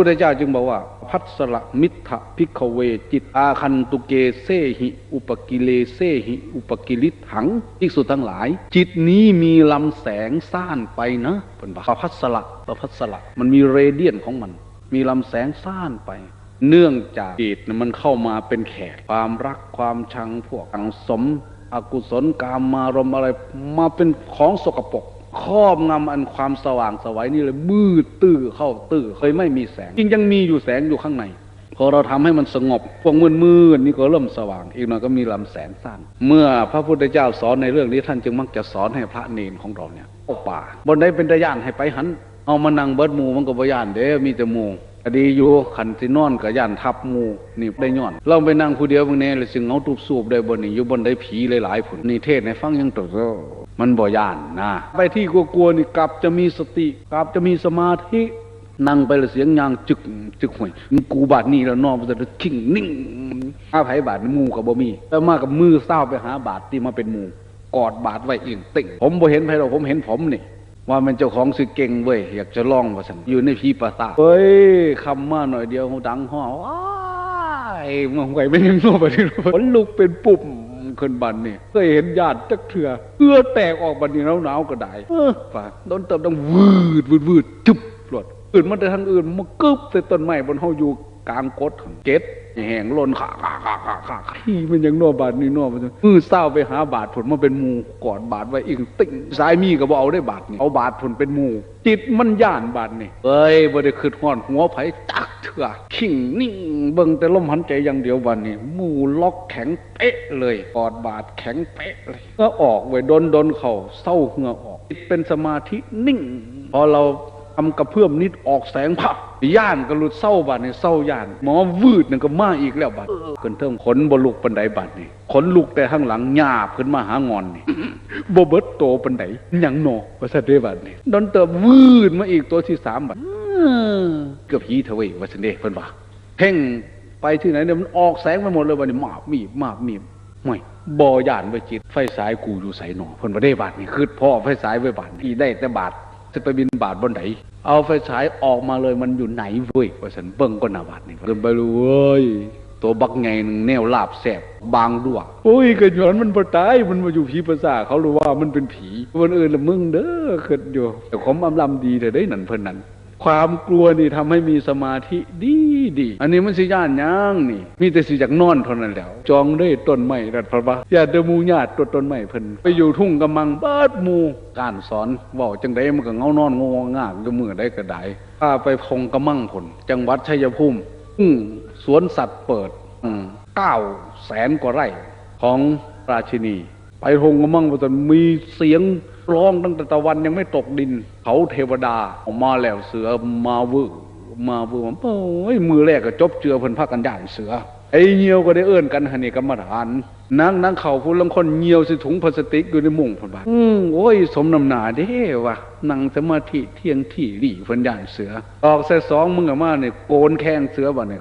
พุทธเจ้าจึงบอกว่า พัสละมิทะพิกเวจิตอาคันตุเกเซหิ อุปกิเลเซหิ อุปกิริถังภิกษุดทั้งหลาย จิตนี้มีลำแสงซ่านไปนะเป็นบอกพัสละประพัสละมันมีเรเดียนของมัน มีลำแสงซ่านไป เนื่องจากจิตมันเข้ามาเป็นแขกความรักความชังพวกสังสม อกุศลกามมารมอะไรมาเป็นของสกปรก ครอบงำอันความสว่างสวัยนี่เลยมืดตื้อเข้าตื้อเคยไม่มีแสงจริงยังมีอยู่แสงอยู่ข้างในพอเราทำให้มันสงบพวกมืดมืดนี่ก็เริ่มสว่าง อีกหน่อยก็มีลำแสงสั้นเมื่อพระพุทธเจ้าสอนในเรื่องนี้ท่านจึงมักจะสอนให้พระเนนของเราเนี่ยออกป่าบนได้เป็นตะย่านให้ไปหัน เอามานั่งเบิดหมูมันก็บ่ย่านเด้มีแต่หมู ดีอยู่ขันสินอนกับย่านทับมูนี่ได้ย้อน เราไปนั่งผู้เดียวบางแน่เลยจึงเอาตูบสูบได้บนนี่อยู่บนได้ผีหลายๆผลนี่เทศในฟังยังตกมันบ่ย่านนะไปที่กลัวๆนี่กลับจะมีสติกลับจะมีสมาธินั่งไปแล้วเสียงยางจึกจึกห่วยกูบาดนี่แล้วนอนมันจะขิงนิ่งอาภัยบาดมูกับบ่มีแล้วมากับมือเศร้าไปหาบาดที่มาเป็นมูกอดบาดไว้เองติ่งผมบ่เห็นไผหรอกผมเห็นผมนี่ ว่ามันเจ้าของสิเก่งเว้ยอยากจะลองว่าสันอยู่ในพีปราสาทเฮ้ยคำมาหน่อยเดียวเขาดังห้อว้ายมองไหวไม่ยังโน่ไปที่ขนลุกเป็นปุ่มขึ้นบันนี่เคยเห็นญาติจักเถื่อเอื้อแตกออกบันนี่หนาวหนาวๆก็ได้เออป่ะโดนเติมดังวืดวืดวืดจุบหลดอื่นมาแต่ทางอื่นมากึบใส่ต้นไม้บนเฮาอยู่กลางกดเจ็ด แหงลนขาขาขาขาขาขี้มันยังนัวบาดนี่นัวมันมือเศร้าไปหาบาดผลมาเป็นหมูกอดบาดไว้อีกติ่งสายมีก็บเอาได้บาดนี่เอาบาดผลเป็นหมูจิตมันย่านบาดนี่เอ้ยบ่ได้คืดห่อนหัวไผจักเถื่อขิงนิ่งเบิ่งแต่ลมหันใจอย่างเดียววันนี้หมูล็อกแข็งเป๊ะเลยกอดบาดแข็งเป๊ะเลยเมื่อออกไว้ดนดนเข่าเศร้าเหงื่อออกจิตเป็นสมาธินิ่ง พอเราทำกระเพื่อมนิดออกแสงผับ ย่านก็หลุดเศร้าบาดนี่เศร้าย่านหมอวืดนั่นก็มาอีกแล้วบาดเกินเทิงขนบลุกปันไดบาดนี่ขนลุกแต่ข้างหลังหยาบขึ้นมาหางอนนี่บเบิดโตปันไดหยังโนว่าซะเด้บาดนี่ดนเติบวืดมาอีกตัวที่สามบาดเกือบหีเทวยว่าซะเด้เพิ่นว่าเพ่งไปที่ไหนเนี่ยมันออกแสงไปหมดเลยบาดนี่มาบมีบมาบมีบห่บ่ย่านไว้จิต ไฟสายกูอยู่ใส่หนอเพิ่นบ่ได้บาดนี่คือพ่อไฟสายไว้บาดนี่ได้แต่บาดจะไปบินบาทบนไหน เอาไฟฉายออกมาเลยมันอยู่ไหนเว้ยว่าฉันเบิ่งก็นาบาทนี่เดินไปรู้เว้ยตัวบักไงหนึ่งแนวลาบแสบบางดวงโอ้ยกระยอนมันบ่ตายมันมาอยู่ผีภาษาทเขารู้ว่ามันเป็นผีคนอื่นละมึงเด้อคิดอยู่แต่ผมอำลำดีเถอะได้นั่นเพิ่นนั้น ความกลัวนี่ทำให้มีสมาธิดีดี อันนี้มันสิย่านย่างนี่ มีแต่สิจากนอนเท่านั้นแหล้วจองได้ต้นไม้รัดพระบาญาติเดมูญาติตัวต้นไม้เพิ่นไปอยู่ทุ่งกำมังเบิดมูการสอนว้าจังไดมันก็เงานอนงงงากอยู่มือได้ก็ได้พาไปพงกำมังผล จังหวัดชัยภูมิสวนสัตว์เปิดเก้าแสนกว่าไร่ของราชินี ไปพงกำมังว่าจะมีเสียง ร้องตั้งแต่ตะวันยังไม่ตกดิน เขาเทวดาออกมาแล้วเสือมาเวือมาเวือมโอ้ยมือแรกก็จบเจือเพิ่นพากันย่านเสือไอ้เหี่ยวก็ได้เอื้อนกันหนนี่กรรมฐานนางนางเขาผู้ลังคนเหี่ยวสิถุงพลาสติกอยู่ในมุ้งเพิ่นว่าอืมโอ้ยสมน้ำหนาเด้วะนั่งสมาธิเที่ยงที่หลี่พิ่นย่านเสือ ออกใส่สองมึงอะมาเนี่ยโกนแข้งเสือบ่เนี่ย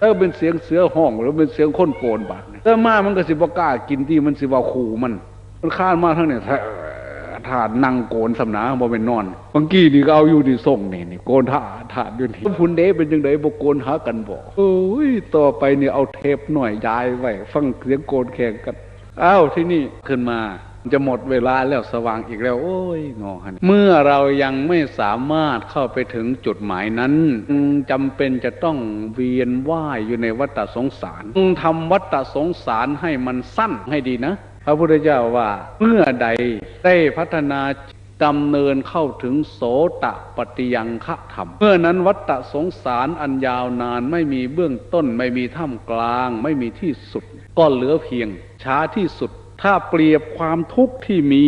เออเป็นเสียงเสือห้องหรือเป็นเสียงคนโกนบาดเนี่ยแต่มามันก็สิบ่กล้ากินที่มันสิว่าขู่มัน มันข้านมาทั้งเนี่ยถาดนั่งโกนสำนาบ่เป็นนอนบางกี้นี่ก็เอาอยู่ที่ส่งนี่นี่โกนถาถาดอยู่นี่พุนเดเป็นยังไงบ่โกนหากันบ่โอ้ยต่อไปเนี่ยเอาเทปหน่อยย้ายไว้ฟังเสียงโกนแข่งกันอ้าวที่นี่ขึ้นมาจะหมดเวลาแล้วสว่างอีกแล้ว โอ้ยงอหันเมื่อเรายังไม่สามารถเข้าไปถึงจุดหมายนั้นจำเป็นจะต้องเวียนว่ายอยู่ในวัฏสงสารทำวัฏสงสารให้มันสั้นให้ดีนะ พระพุทธเจ้าว่า เมื่อใดได้พัฒนาดำเนินเข้าถึงโสตปฏิยังคธรรม เมื่อนั้นวัฏสงสารอันยาวนานไม่มีเบื้องต้นไม่มีท่ามกลาง ไม่มีที่สุด ก็เหลือเพียง ช้าที่สุด ถ้าเปรียบความทุกข์ที่มี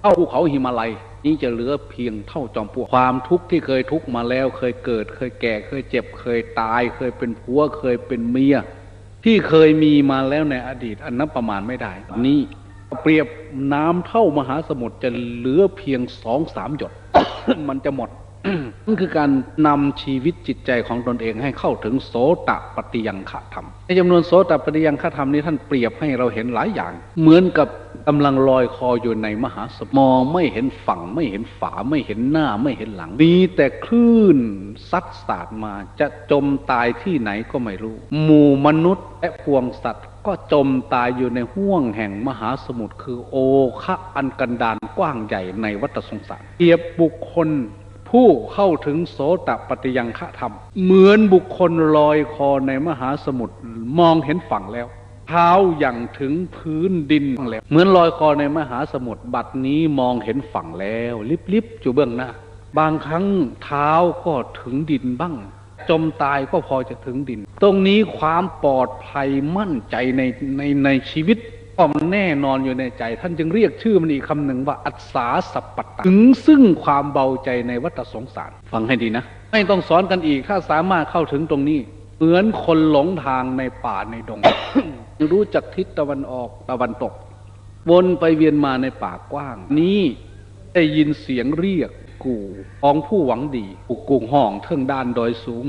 เท่าภูเขาหิมาลัย นี้จะเหลือเพียงเท่าจอมปลวกความทุกข์ที่เคยทุกข์มาแล้ว เคยเกิด เคยแก่ เคยเจ็บ เคยตาย เคยเป็นผัว เคยเป็นเมีย ที่เคยมีมาแล้วในอดีตอันนั้นประมาณไม่ได้ นี่เปรียบน้ำเท่ามหาสมุทรจะเหลือเพียงสองสามหยด มันจะหมด นั่นคือการนำชีวิตจิตใจของตนเองให้เข้าถึงโสตปฏิยังฆธรรม ในจำนวนโสตปฏิยังฆธรรมนี้ท่านเปรียบให้เราเห็นหลายอย่าง เหมือนกับกำลังลอยคออยู่ในมหาสมุทรมองไม่เห็นฝั่งไม่เห็นฝาไม่เห็นหน้าไม่เห็นหลังมีแต่คลื่นซัดสาดมาจะจมตายที่ไหนก็ไม่รู้ หมู่มนุษย์และพวงสัตว์ก็จมตายอยู่ในห้วงแห่งมหาสมุทรคือโอคะอันกันดานกว้างใหญ่ในวัฏสงสารเปรียบบุคคล ผู้เข้าถึงโสตปฏิยังฆธรรม เหมือนบุคคลลอยคอในมหาสมุทรมองเห็นฝั่งแล้วเท้าอย่างถึงพื้นดินแล้ว เหมือนลอยคอในมหาสมุทรบัดนี้มองเห็นฝั่งแล้วลิบๆอยู่เบื้องหน้า บางครั้งเท้าก็ถึงดินบ้าง จมตายก็พอจะถึงดิน ตรงนี้ความปลอดภัยมั่นใจในในในชีวิต ก็มันแน่นอนอยู่ในใจ ท่านจึงเรียกชื่อมันอีกคำหนึ่งว่า อัศสาสัพปตะถึงซึ่งความเบาใจในวัฏสงสาร ฟังให้ดีนะ ไม่ต้องสอนกันอีกถ้าสามารถเข้าถึงตรงนี้ เหมือนคนหลงทางในป่าในดง รู้จักทิศตะวันออกตะวันตก วนไปเวียนมาในป่ากว้าง นี้ได้ยินเสียงเรียกกูของผู้หวังดีกูกุงห้องเทิงด้านดอยสูง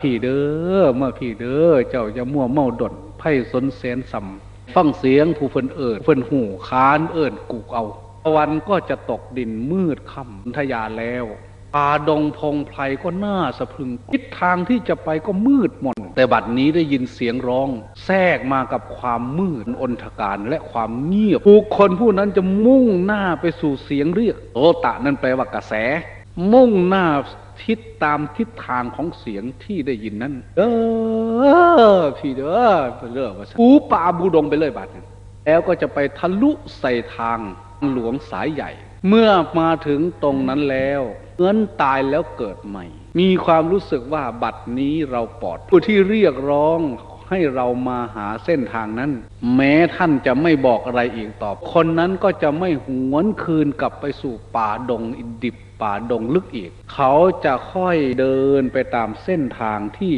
พี่เด้อเมื่อพี่เด้อเจ้าจะมั่วเมาดดไพ่สนแสนสำ ฟังเสียงผู้เพิ่นเอิญเพิ่นหูค้านเอิญกูเอาตะวันก็จะตกดินมืดค่ำทยาแล้วป่าดงพงไพรก็น่าสะพรึงทิศทางที่จะไปก็มืดมนแต่บัดนี้ได้ยินเสียงร้อง แทรกมากับความมืดอนทการและความเงียบบุคคลผู้นั้นจะมุ่งหน้าไปสู่เสียงเรียกโตตะนั่นแปลว่ากระแส มุ่งหน้า ทิศตามทิศทางของเสียงที่ได้ยินนั้นเด้อพี่เด้อไปเรื่อยว่าซะปูป่าบูดงไปเลยบาดนั้นแล้วก็จะไปทะลุใส่ทางหลวงสายใหญ่ เมื่อมาถึงตรงนั้นแล้วเหมือนตายแล้วเกิดใหม่ มีความรู้สึกว่าบัดนี้เราปลอดผู้ที่เรียกร้องให้เรามาหาเส้นทางนั้น แม้ท่านจะไม่บอกอะไรอีกต่อคนนั้นก็จะไม่หวนคืนกลับไปสู่ป่าดงอินดิบ ป่าดงลึกอีก เขาจะค่อยเดินไปตามเส้นทางที่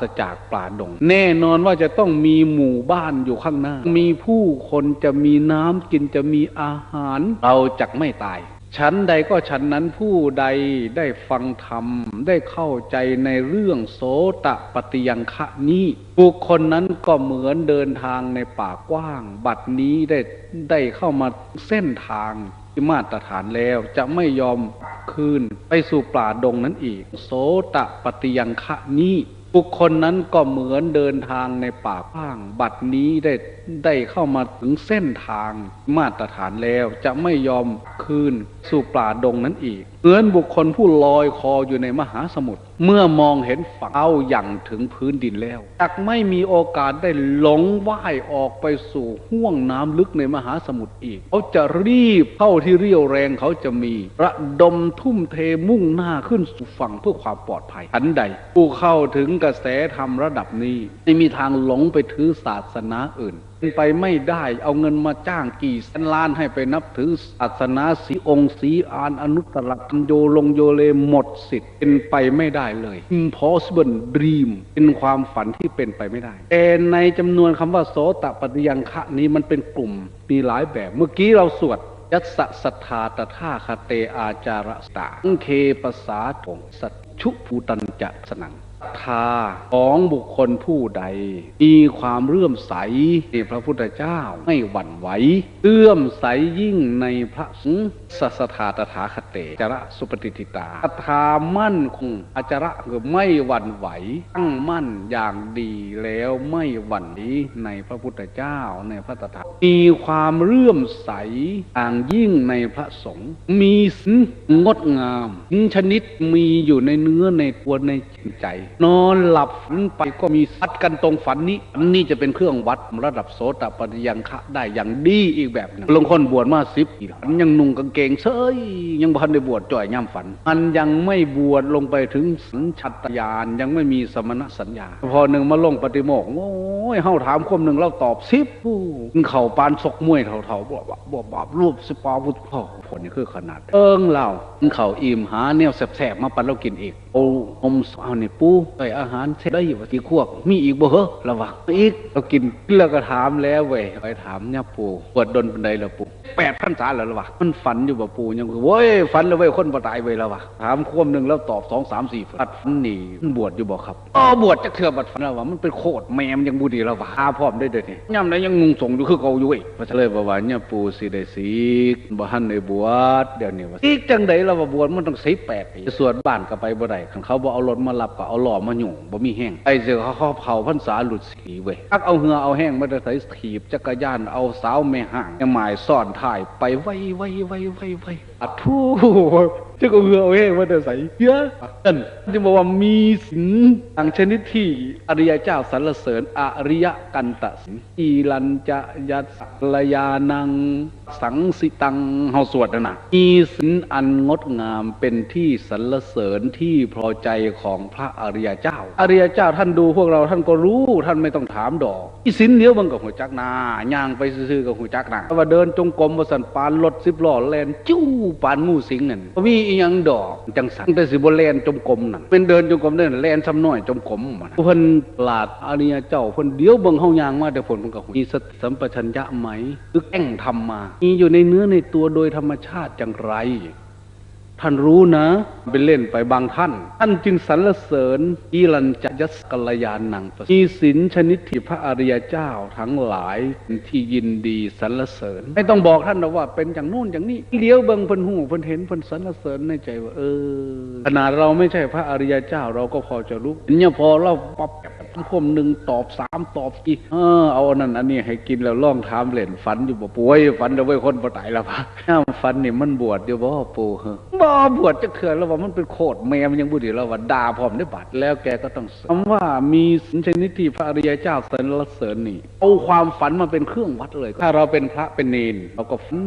สจากป่าดง แน่นอนว่าจะต้องมีหมู่บ้านอยู่ข้างหน้า มีผู้คนจะมีน้ำกินจะมีอาหาร เราจะไม่ตายชั้นใดก็ชั้นนั้นผู้ใดได้ฟังธรรม ได้เข้าใจในเรื่องโสตปฏิยังคะนี้บุคคลนั้นก็เหมือนเดินทางในป่ากว้าง บัดนี้ได้ได้เข้ามาเส้นทาง มาตรฐานแล้วจะไม่ยอมคืนไปสู่ป่าดงนั้นอีก โสตะปฏิยังคะนี้ บุคคลนั้นก็เหมือนเดินทางในป่ากว้าง บัดนี้ได้ ได้เข้ามาถึงเส้นทางมาตรฐานแล้วจะไม่ยอมคืนสู่ป่าดงนั้นอีก เหมือนบุคคลผู้ลอยคออยู่ในมหาสมุทรเมื่อมองเห็นฝั่งเอาอย่างถึงพื้นดินแล้วจักไม่มีโอกาสได้หลงว่ายออกไปสู่ห้วงน้ำลึกในมหาสมุทรอีก เขาจะรีบเข้าที่เรี่ยวแรงเขาจะมี ระดมทุ่มเทมุ่งหน้าขึ้นสู่ฝั่งเพื่อความปลอดภัยอันใด ผู้เข้าถึงกระแสธรรมระดับนี้ไม่มีทางหลงไปถือศาสนาอื่น เป็นไปไม่ได้ เอาเงินมาจ้างกี่แสนล้านให้ไปนับถือศาสนาสีองค์สีอานอนุตตรกันโยลงโยเลหมดสิทธิ์เป็นไปไม่ได้เลย impossible dream เป็นความฝันที่เป็นไปไม่ได้ แต่ในจำนวนคำว่าโสตปฏิยังคะนี้มันเป็นกลุ่มมีหลายแบบ เมื่อกี้เราสวดยัสสัทธาตถาคเตอาจารสตาเคปสาถงสัชุภูตันจะสนัง ศรัทธาของบุคคลผู้ใด มีความเลื่อมใสในพระพุทธเจ้าไม่หวั่นไหวเลื่อมใสยิ่งในพระสงฆ์สัสธาตถาคเตจระสุปฏิทิตาศรัทธามั่นคงอจระคือไม่หวั่นไหว ตั้งมั่นอย่างดีแล้วไม่หวั่นไหวในพระพุทธเจ้าในพระตถามีความเลื่อมใสอย่างยิ่งในพระสงฆ์มีศีลงดงามชนิดมีอยู่ในเนื้อในตัวในจิตใจ นอนหลับฝันไปก็มีสัดกันตรงฝันนี้อันนี้จะเป็นเครื่องวัดระดับโสตปฏิยังคะได้อย่างดีอีกแบบหนึงลงคนบวชมาสิบปีแล้วมันยังนุ่งกางเกงเฉยยังพันได้บวชจ่อยย่ำฝัน มันยังไม่บวชลงไปถึงสัญชัตญาณยังไม่มีสมณสัญญา พอหนึ่งมาลงปฏิโมกข์โอ้ยเฮาถามคมหนึ่งเราตอบสิบผู้เข่าปานศกมวยเท่าๆบวบบวบบาบรูปสปาพุทธพ่อผลนี่คือขนาด เอิงเราเข่าอิ่มหาแนวแสบๆมาปันเรากินอีกโอ้อมเอาในปูใส่อาหารเสร็จได้อยู่ว่ากี่ขวบมีอีกบ่เหรอระวังอีกเรากินเราก็ถามแล้วเว้ยไปถามเนี่ยปูปวดดนปันใดละปูแปดพรรษาแล้วหรอวะมันฝันอยู่บ่ปู่ยังโว้ยฝันแล้วเว้ยคนบ่ตายเว้ยแล้ววะถามควมหนึ่งแล้วตอบสองสามสี่ฝันนี่มันบวชอยู่บ่ครับอ๋อบวชจะเถื่อบัดฝันแล้ววะมันเป็นโคตรแมมยังบูดีแล้ววะอาพร้อมได้เด้อนี่ย่ำได้ยังงงสงอยู่คือเก่าอยู่เว้ยเพราะฉะนั้นเลยบ่ว่าเนี่ยปูสิได้สิบ่ทันได้บวชเดี๋ยวนี้ว่าสิกจังไดเราว่บวชมันต้องสิแปดปีสวดบ้านก็ไปบ่ได้คันเขาบ่เอารถมารับก็เอาหล่อมาหยุ่งบ่มีแห้งไอ้เสือเขาเขาเผาพรรษาหลุดสีเว้ยอักเอาเหือเอาแห้งมาได้ใส่ถีบจักรยานเอาสาวแม่ห่างยังหมายซ่อนถ่ายไปไว้ไว้ไว้ไว้ไว้อัดทูจะก็เหือเอาแห้งมาได้ใส่เยอะนั่นที่บอกว่ามีสินต่างชนิดที่อริยเจ้าสรรเสริญอริยกันตสินอีลันจะยัสลยานัง สังสิตังเฮาสวดนะนะมีสินอันงดงามเป็นที่สรรเสริญที่พอใจของพระอริยเจ้า อริยเจ้าท่านดูพวกเราท่านก็รู้ท่านไม่ต้องถามดอกอีสินเดียวมันกับหัวจักนาย่างไปซื่อๆกับหัวจักนาแต่ว่าเดินจงกรมว่าสันปานรถสิบล้อแลนจู้ปานงูสิงนั่นมีอีหยังดอกจังสันแต่สิบ่แลนจมกลมนั่นเป็นเดินจมกลมเดินแลนซ้ำน้อยจมกลมมันเพิ่นปราดอริยเจ้าเพิ่นเดียวเบิ่งเฮายางมาแต่ผลมันก็มีสติสัมปชัญญะไหมคือแอ่งทำมา มีอยู่ในเนื้อในตัวโดยธรรมชาติจังไร ท่านรู้นะไปเล่นไปบางท่าน ท่านจึงสรรเสริญอีลันจะยัสกัลยานังมีสินชนิดที่พระอริยเจ้าทั้งหลายที่ยินดีสรรเสริญ ไม่ต้องบอกท่านหรอกว่าเป็นอย่างนู่นอย่างนี้เลี้ยวเบิ่งเพิ่นหูเพิ่นเห็นเพิ่นสรรเสริญในใจว่าเออขนาดเราไม่ใช่พระอริยเจ้าเราก็พอจะรู้เนี่ยพอเราปั๊บ คมหนึ่งตอบสามตอบกี่เออเอาอันนั้นอันนี้ให้กินแล้วล่องถามเล่นฝันอยู่บ่ป่วยฝันแล้วเว้ยคนบ่ตายแล้วพะน้าฝันนี่มันบวชเดี๋ยวบ่ปู่เฮ้อบ่บวชจะเถื่อนแล้วว่ามันเป็นโคตรแม่มันยังบุดีแล้วว่าด่าพร้อมได้บาดแล้วแกก็ต้องคำว่ามีสินชนิดที่พระอริยเจ้าสรรเสริญนี่เอาความฝันมาเป็นเครื่องวัดเลย ถ้าเราเป็นพระเป็นเนนเราก็ฝัน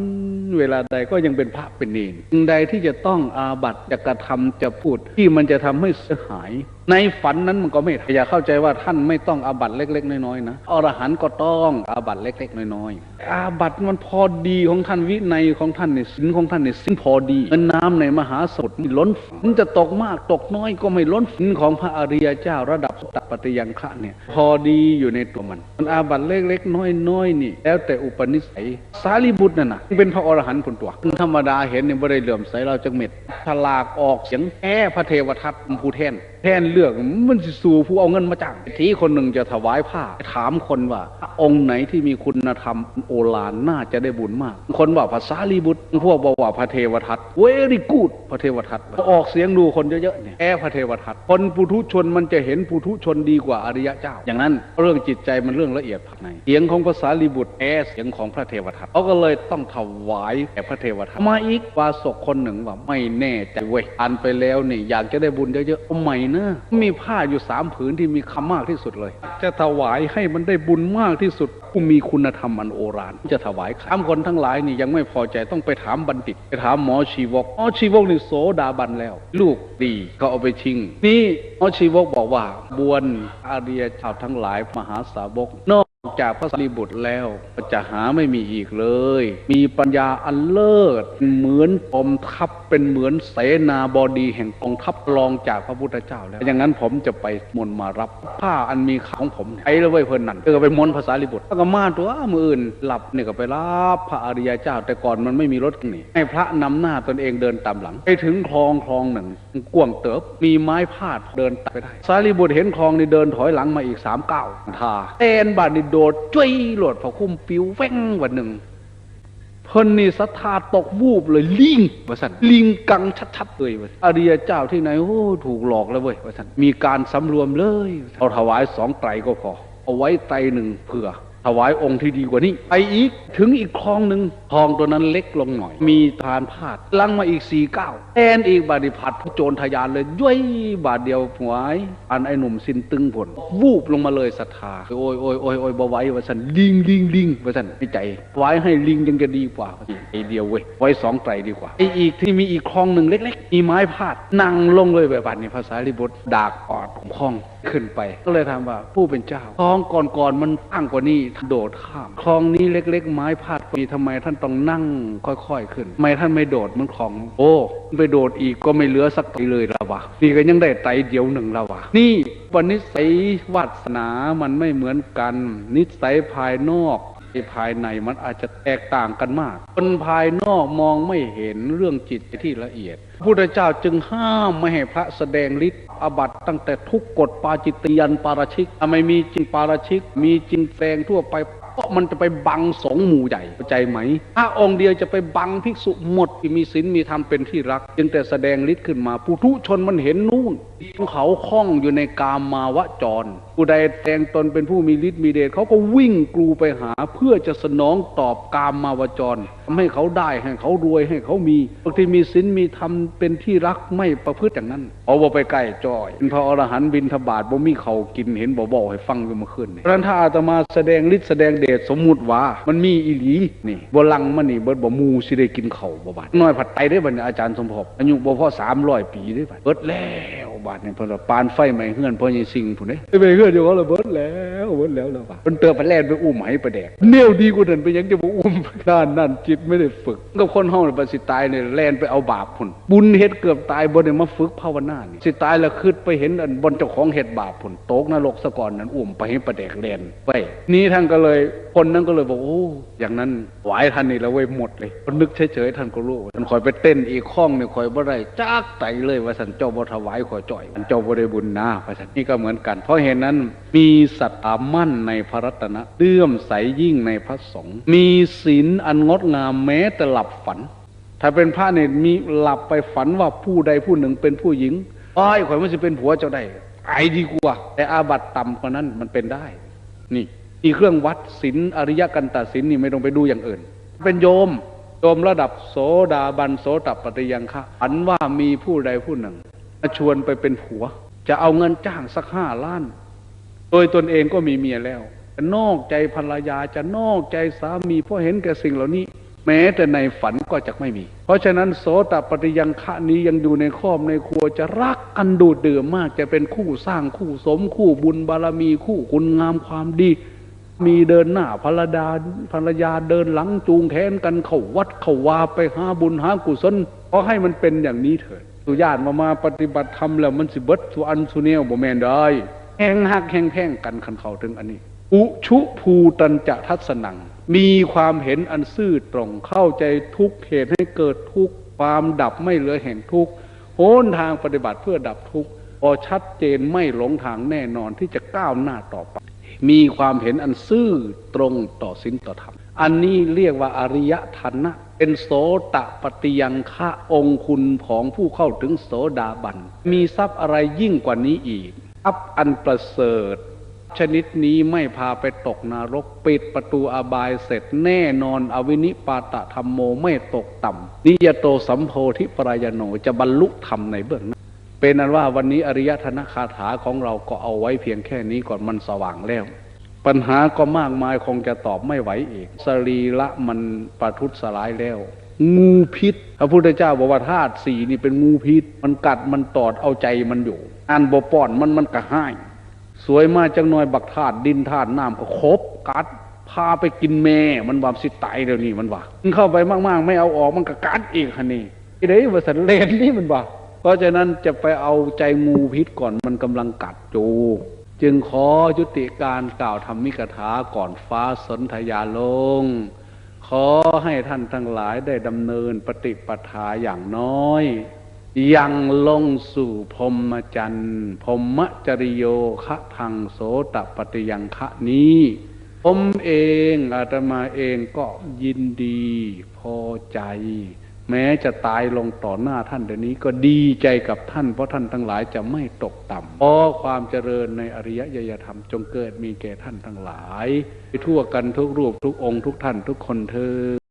เวลาใดก็ยังเป็นพระเป็นเนนสิ่งใดที่จะต้องอาบัตจะกระทำจะพูดที่มันจะทำให้เสียหาย ในฝันนั้นมันก็ไม่อย่าเข้าใจว่าท่านไม่ต้องอาบัตเล็ก ๆ น้อยๆนะอรหันต์ก็ต้องอาบัตเล็ก ๆ น้อยๆอาบัตมันพอดีของท่านวินัยของท่านเนี่ยสินของท่านเนี่ยสินพอดีเงินน้ำในมหาสมุทรล้นฝนจะตกมากตกน้อยก็ไม่ล้นฝนของพระอริยเจ้าระดับสุตตปฏิยังฆะเนี่ย พอดีอยู่ในตัวมันมันอาบัตเล็ก ๆ น้อยๆนี่ แล้วแต่อุปนิสัยสารีบุตรนั่นน่ะเป็นพระอรหันต์ผลตัวธรรมดาเห็นเนี่ยไม่ได้เหลื่อมใสเราจังเม็ดฉลากออกเสียงแพ้พระเทวทัตผู้แทนแทนเลือกมันสิสู่ผู้เอาเงินมาจ้างทีคนหนึ่งจะถวายผ้า ถามคนว่า องค์ไหนที่มีคุณธรรมโอฬารน่าจะได้บุญมาก คนว่าภาษาลีบุตร พวกบอกว่าพระเทวทัตเวรีกูดพระเทวทัตออกเสียงดูคนเยอะๆเนี่ยแอพระเทวทัตคนปุถุชนมันจะเห็นปุถุชนดีกว่าอริยะเจ้า อย่างนั้นเรื่องจิตใจมันเรื่องละเอียดภายในเสียงของภาษาลีบุตรแอเสียงของพระเทวทัตเขาก็เลยต้องถวายแก่พระเทวทัตมาอีกวาสกคนหนึ่งว่าไม่แน่ใจเว้ยอ่านไปแล้วนี่อยากจะได้บุญเยอะๆทำไมนะมีผ้าอยู่สามผืนที่มีคำมากที่สุดเลย จะถวายให้มันได้บุญมากที่สุดผู้มีคุณธรรมอันโอฬารจะถวายใครถามคนทั้งหลายนี่ยังไม่พอใจต้องไปถามบัณฑิต ไปถามหมอชีวกหมอชีวกนี่โสดาบันแล้ว ลูกดีเขาเอาไปชิง นี่หมอชีวกบอกว่าบวนอาเรียชาวทั้งหลายมหาสาวกนอก จากพระสารีบุตรแล้วจะหาไม่มีอีกเลย มีปัญญาอันเลิศเหมือนกองทัพเป็นเหมือนเสนาบดีแห่งกองทัพรองจากพระพุทธเจ้าแล้วอย่างนั้นผมจะไปมนต์มารับผ้าอันมีค่าของผมไอ้เลยเว้ยเพิ่นนั่นเออไปมนต์ภาษาลิบุตรก็มาตัวมืออื่นหลับเนี่ยก็ไปรับพระอริยเจ้า แต่ก่อนมันไม่มีรถนี่ให้พระนำหน้าตนเองเดินตามหลัง ไปถึงคลองคลองหนึ่งกว้างเติบมีไม้พาดเดินตัดไปได้สารีบุตรเห็นคลองนี่เดินถอยหลังมาอีกสามเก้าวทาแอนบาดนี่โดดจ้วยโหลดพอคุ้มปิวแว่งวันหนึ่งเพิ่นนี่ศรัทธาตกวูบเลยลิงว่าสันลิงกังชัดๆเลยว่าอริยเจ้าที่ไหนโอ้ถูกหลอกแล้วเว้ยว่าสันมีการสำรวมเลย เอาถวายสองไตรก็พอ เอาไว้ไตรหนึ่งเผื่อ ถวายองค์ที่ดีกว่านี้ไปอีกถึงอีกคลองหนึ่งคลองตัวนั้นเล็กลงหน่อย มีทานพาดลังมาอีกสี่เก้าแอนอีกบาดิพัดผู้โจรทะยานเลยย้วยบาทเดียวหวย อันไอหนุ่มสินตึงผล วูบลงมาเลยศรัทธาโอ้ยโอ้ยโอ้ยโอ้ยบ่ไหว้ว่าสันลิงลิงลิงว่าสันในใจไว้ให้ลิงยังจะดีกว่าไอเดียวเว้ยไว้สองไตรดีกว่าไออีกที่มีอีกคลองหนึ่งเล็ก ๆ มีไม้พาดนั่งลงเลยแบบนี้ภาษาลิบุตรดากออดของคลองขึ้นไป ก็เลยถามว่าผู้เป็นเจ้าคลองก่อนๆมันตั้งกว่านี้โดดข้ามคลองนี้เล็ก ๆ ไม้พาดมีทำไมท่านต้องนั่งค่อยๆขึ้นทำไมท่านไม่โดดมันคลองโอ้ไปโดดอีกก็ไม่เหลือสักไตเลยละวะนี่ก็ยังได้ไตเดียวหนึ่งละวะนี่วันนิสัยวาสนามันไม่เหมือนกัน นิสัยภายนอก ภายในมันอาจจะแตกต่างกันมาก คนภายนอกมองไม่เห็นเรื่องจิตที่ละเอียดพระพุทธเจ้าจึงห้ามไม่ให้พระแสดงฤทธิ์อบัตตั้งแต่ทุกกฎปาจิตติยันปาราชิกถ้าไม่มีจริงปาราชิก มีจริงแสดงทั่วไปเพราะมันจะไปบังสงหมู่ใหญ่เข้าใจไหมถ้าองค์เดียวจะไปบังภิกษุหมดที่มีศีลมีธรรมเป็นที่รัก จึงแต่แสดงฤทธิ์ขึ้นมาปุถุชนมันเห็นนู่นของเขาคล้องอยู่ในกามมาวจร ผู้ใดแสดงตนเป็นผู้มีฤทธิ์มีเดชเขาก็วิ่งกลูไปหาเพื่อจะสนองตอบกามมาวจรทำให้เขาได้ให้เขารวยให้เขามีบางทีมีศีลมีธรรมเป็นที่รักไม่ประพฤติอย่างนั้น เอาบ่ไปใกล้จอยเป็นพระอรหันต์บินทบาทบ่มีเขากินเห็นบ่บอกให้ฟังอยู่เมื่อคืนนี่รันถ้าอาตมาแสดงฤทธิ์แสดงเดชสมมุติว่า มันมีอีหลีนี่บ่ลังมันนี่เบิดบ่มูสิได้กินเขาบ่บาดน้อยผัดไตได้บัดนี้อาจารย์สมภพอายุบ่พอ300ปีได้บัดเบิดแล้วบาดนี่เพิ่นปานไฟไหม้เฮือนเพ่อใหญ่สิงพุ่นเด้ไปเฮือนอยู่เขาละเบิดแล้วเบิดแล้วแล้วว่าเพิ่นเติบไปแล่นไปอุ้มให้ประแดกแนวดีกว่านั้นไปยังจะบ่อุ้มด้านนั้นจิตไม่ได้ฝึกกับคนเฮาน่ะบ่สิตายเนี่ยแล่นไปเอาบาปพุ่นบุญเฮ็ดเกือบตายบ่ได้มาฝึกภาวนานี่สิตายแล้วคิดไปเห็นอันบนเจ้าของเฮ็ดบาปพุ่นตกนรกซะก่อนนั้นอุ้มไปให้ประแดกแล่นไปนี่ท่านก็เลยคนนั้นก็เลยบอกโอ้อย่างนั้น ไหวท่านนี่แล้วเว้ยหมดเลยนึกเฉยๆท่านก็รู้ท่านคอยไปเต้นอีกข้องเนี่ยคอยบ่ได้จักไตเลยว่าสันเจ้าบ่ถวายขอยจ่อยอันเจ้าบ่ได้บุญนะว่าสันนี่ก็เหมือนกัน เพราะเห็นนั้นมีศรัทธามั่นในพระรัตนะเลื่อมใสยิ่งในพระสงฆ์มีศีลอันงดงามแม้แต่หลับฝัน ถ้าเป็นพระเนี่ยมีหลับไปฝันว่าผู้ใดผู้หนึ่งเป็นผู้หญิงอ้อยข่อยมันจะเป็นผัวเจ้าได้ไอ้ดีกว่า แต่อาบัตต่ำกว่านั้นมันเป็นได้ นี่ นี่เครื่องวัดศีลอริยกันตศีลนี่ไม่ต้องไปดูอย่างอื่น เป็นโยมโยมระดับโสดาบันโสตัปฏิยังคะอันว่ามีผู้ใดผู้หนึ่งชวนไปเป็นผัว จะเอาเงินจ้างสักห้าล้าน โดยตนเองก็มีเมียแล้วจะนอกใจภรรยาจะนอกใจสามีเพราะเห็นแก่สิ่งเหล่านี้ แม้แต่ในฝันก็จะไม่มี เพราะฉะนั้นโสตปฏิยังคะนี้ยังอยู่ในครอบในครัวจะรักกันดูดดื่มมากจะเป็นคู่สร้างคู่สมคู่บุญบารมีคู่คุณงามความดี มีเดินหน้าภรรยาภรรยาเดินหลังจูงแขนกันเข้าวัดเข้าวาไปหาบุญหากุศลขอให้มันเป็นอย่างนี้เถิดสุญาติมามาปฏิบัติธรรมแล้วมันสิเบิดสุอันสุเนวบ่แมนได้แห้งหักแห้งแพ่งกันคันเขาถึงอันนี้ อุชุภูตันจะทัศนัง มีความเห็นอันซื่อตรงเข้าใจทุกเหตุให้เกิดทุกความดับไม่เหลือแห่งทุกโหนทางปฏิบัติเพื่อดับทุกพอชัดเจนไม่หลงทางแน่นอนที่จะก้าวหน้าต่อไป มีความเห็นอันซื่อตรงต่อศีลต่อธรรม อันนี้เรียกว่าอริยทันนะเป็นโสตปฏิยังคะองคุณของผู้เข้าถึงโสดาบัน มีทรัพย์อะไรยิ่งกว่านี้อีกทรัพย์อันประเสริฐ ชนิดนี้ไม่พาไปตกนรก ปิดประตูอบายเสร็จแน่นอนอวินิปาตธรรมโมไม่ตกต่ำนิยโตสัมโพธิปรายโนจะบรรลุธรรมในเบื้องหน้า เป็นนั้นว่าวันนี้อริยธนคาถาของเราก็เอาไว้เพียงแค่นี้ก่อนมันสว่างแล้ว ปัญหาก็มากมายคงจะตอบไม่ไหวอีก สรีละมันประทุษสลายแล้ว งูพิษพระพุทธเจ้าบอกว่าธาตุสี่นี่เป็นงูพิษ มันกัดมันตอดเอาใจมันอยู่อันบ่ป้อนมันมันกระห้ายสวยมากจังหน่อยบักธาตุดินธาตุน้ำก็ครบกัดพาไปกินแม่มันวามสิตายเดี๋ยวนี้มันว่ามันเข้าไปมากๆ ไม่เอาออกมันก็กัดอีกคันนี้ไอ้เด้ว่าสันเลนนี่มันว่า เพราะฉะนั้นจะไปเอาใจงูพิษก่อนมันกำลังกัดจูจึงขอยุติการกล่าวธรรมิกถาก่อนฟ้าสนธยาลง ขอให้ท่านทั้งหลายได้ดำเนินปฏิปทาอย่างน้อย ยังลงสู่พรมจรรย์พรมจริโยคะทางโสตปฏิยังคะนี้ ผมเองอาตมาเองก็ยินดีพอใจ แม้จะตายลงต่อหน้าท่านเดี๋ยวนี้ก็ดีใจกับท่าน เพราะท่านทั้งหลายจะไม่ตกต่ำเพราะความเจริญในอริยยยธรรมจงเกิดมีแก่ท่านทั้งหลายทั่วกันทุกรูปทุกองค์ทุกท่านทุกคนเธอ